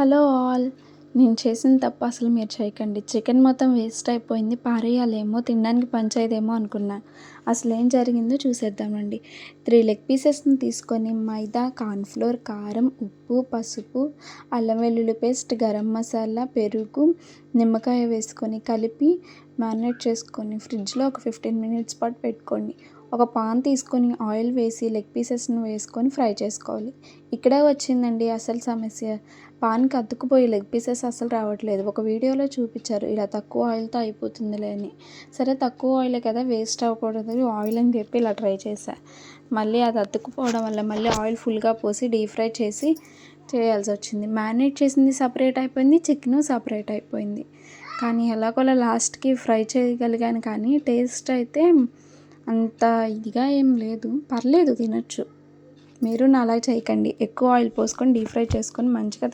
Hello all. నేను చేసిన తప్పు అసలు మీరు చేయకండి. చికెన్ మొత్తం వేస్ట్ అయిపోయింది. పారేయాలేమో తినడానికి పంచాయదేమో అనుకున్నాను అసలు ఏం జరిగిందో చూసేద్దామండి త్రీ లెగ్ పీసెస్ని తీసుకొని మైదా కార్న్ఫ్లోర్ కారం ఉప్పు పసుపు అల్లం వెల్లుల్లి పేస్ట్ గరం మసాలా పెరుగు నిమ్మకాయ వేసుకొని కలిపి మ్యారినేట్ చేసుకొని ఫ్రిడ్జ్లో ఒక ఫిఫ్టీన్ మినిట్స్ పాటు పెట్టుకోండి. ఒక పాన్ తీసుకొని ఆయిల్ వేసి లెగ్ పీసెస్ను వేసుకొని ఫ్రై చేసుకోవాలి. ఇక్కడే వచ్చిందండి అసలు సమస్య. పాన్కి అతుక్కుపోయి లెగ్ పీసెస్ అసలు రావట్లేదు. ఒక వీడియోలో చూపించారు ఇలా తక్కువ ఆయిల్తో అయిపోతుందిలే అని. సరే తక్కువ ఆయిల్ కదా వేస్ట్ అవ్వకూడదు ఆయిల్ అని చెప్పి ఇలా ట్రై చేశా. మళ్ళీ అది అతుక్కుపోవడం వల్ల మళ్ళీ ఆయిల్ ఫుల్గా పోసి డీప్ ఫ్రై చేసి చేయాల్సి వచ్చింది. మ్యారినేట్ చేసింది సపరేట్ అయిపోయింది చికెన్ సపరేట్ అయిపోయింది. కానీ ఎలాగోలా లాస్ట్కి ఫ్రై చేయగలిగాను కానీ టేస్ట్ అయితే అంత ఇదిగా ఏం లేదు. పర్లేదు తినచ్చు. మీరు నా అలా చేయకండి. ఎక్కువ ఆయిల్ పోసుకొని డీప్ ఫ్రై చేసుకొని మంచిగా